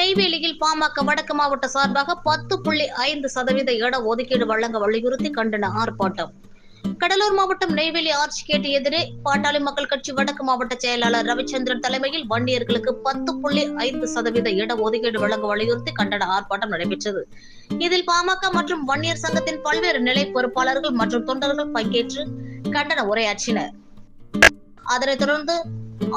நெய்வேலியில் பாமக வடக்கு மாவட்ட சார்பாக பத்து புள்ளி ஐந்து சதவீத இட ஒதுக்கீடு வழங்க வலியுறுத்தி கண்டன ஆர்ப்பாட்டம். கடலூர் மாவட்டம் நெய்வேலி ஆர்ச்சிகேட்டு எதிரே பாட்டாளி மக்கள் கட்சி வடக்கு மாவட்ட செயலாளர் ரவிச்சந்திரன் தலைமையில் வன்னியர்களுக்கு பத்து புள்ளி ஐந்து சதவீத இட ஒதுக்கீடு வழங்க வலியுறுத்தி கண்டன ஆர்ப்பாட்டம் நடைபெற்றது. இதில் பாமக மற்றும் வன்னியர் சங்கத்தின் பல்வேறு நிலை பொறுப்பாளர்கள் மற்றும் தொண்டர்கள் பங்கேற்று கண்டன உரையாற்றினர். அதனைத் தொடர்ந்து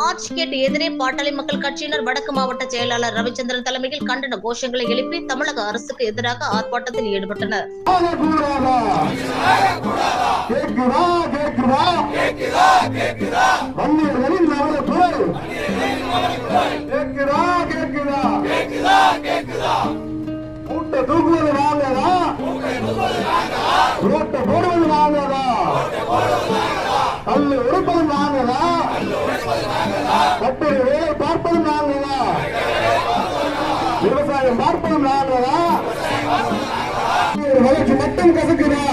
ஆர்ச் கேட் எதிரே பாட்டாளி மக்கள் கட்சியினர் வடக்கு மாவட்ட செயலாளர் ரவிச்சந்திரன் தலைமையில் கண்டன கோஷங்களை எழுப்பி தமிழக அரசுக்கு எதிராக ஆர்ப்பாட்டத்தில் ஈடுபட்டனர் ஆகக்கூடாதா? கேட்குதா தூக்குவது வாங்கதா ரோட்டை போடுவது வாங்கதா கல்லு உடைப்பது வாங்கதா கட்டுரை வேலை பார்ப்பது நாங்களா? விவசாயம் பார்ப்பது வாங்கதா வளர்ச்சி மட்டும் கசக்குதா?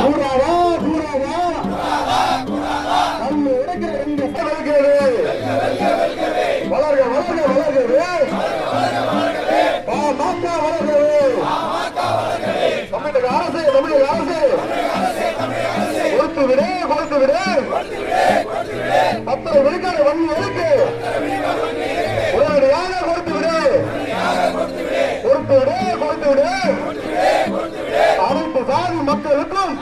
கூடாதா? கூடாதா? கல்லு உடைக்கிற இந்த வளர்கிறது வளர்க வளர்க வளர்கிறது பாமக வளர்கிறது தமிழக அரசு தமிழக அரசு. கொடுத்து விடு கொடுத்து விடு. அத்தனை விழுக்காடு வங்கி இருக்கு. உடனடியாக கொடுத்து விடு. கொடுத்து விடு கொடுத்து விடு. அனைத்து சாதி மக்களுக்கும்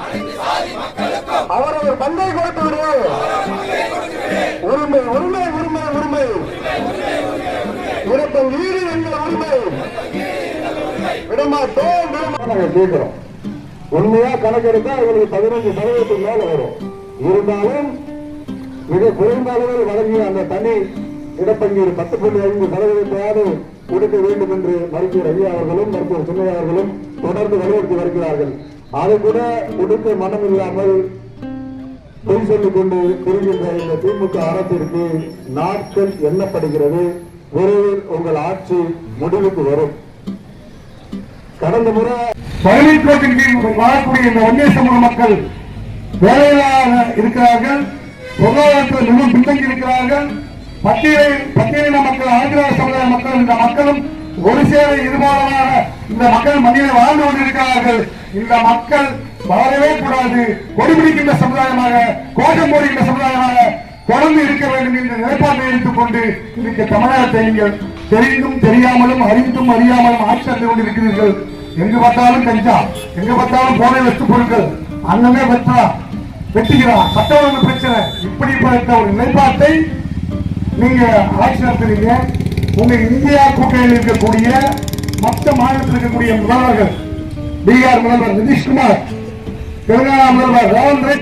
அவரவர் பங்கை கொடுத்து விடு. உரிமை உரிமை உரிமை உரிமை. இறப்பம் ஈடு என்கிற உரிமை. விடமாட்டோம் விடமாட்டோம். கேட்கிறோம் உண்மையா கணக்கெடுத்தா அவங்களுக்கு பதினஞ்சு சதவீதத்துக்கு மேல வரும். இருந்தாலும் மிக குறைந்த அளவில் வழங்கிய அந்த தனி இடப்பங்கீடு பத்து புள்ளி ஐந்து சதவீதத்தையாவது கொடுக்க வேண்டும் என்று மருத்துவர் ஐயா அவர்களும் மருத்துவர் சின்னையா அவர்களும் தொடர்ந்து வலியுறுத்தி வருகிறார்கள். அதை கூட கொடுக்க மனம் இல்லாமல் பொய் சொல்லிக் கொண்டு புரிகின்ற இந்த திமுக அரசிற்கு நாட்கள் எண்ணப்படுகிறது. விரைவில் உங்கள் ஆட்சி முடிவுக்கு வரும். கடந்த முறை பழனிக்கோட்டின் கீழ் வாழக்கூடிய இந்த வன்னிய சமூக மக்கள் வேலையில்லாத இருக்கிறார்கள். பொருளாதாரத்தில் மிகவும் பின்தங்கி இருக்கிறார்கள். பட்டியலை பட்டியலின மக்கள் ஆந்திர சமுதாய மக்கள் இந்த மக்களும் ஒரு சேவை இருபாலமாக இந்த மக்கள் மண்ணிலே வாழ்ந்து கொண்டிருக்கிறார்கள். இந்த மக்கள் வாழவே கூடாது. கொடிபிடிக்கின்ற சமுதாயமாக கோஷம் போடுகின்ற சமுதாயமாக தொடர்ந்து இருக்க வேண்டும் என்ற நிலைப்பாட்டை எடுத்துக் கொண்டு இன்றைக்கு தமிழகத்தை நீங்கள் தெரிந்தும் தெரியாமலும் அறிந்தும் அறியாமலும் ஆட்சி நடந்து கொண்டிருக்கிறீர்கள். எங்கு பார்த்தாலும் கஞ்சா எங்கு பார்த்தாலும் போதை வெற்று பொருட்கள் அண்ணனே வெற்றா. வெட்டுகிறார். சட்ட ஒழுங்கு பிரச்சனை. இப்படிப்பட்ட ஒரு நிலைப்பாட்டை நீங்க ஆட்சி நடத்துறீங்க. உங்க இந்தியா கூட்டணியில் இருக்கக்கூடிய மற்ற மாநிலத்தில் இருக்கக்கூடிய முதல்வர்கள். பீகார் முதல்வர் நிதிஷ்குமார் தெலுங்கானா முதல்வர் ரேவந்த் ரெட்டி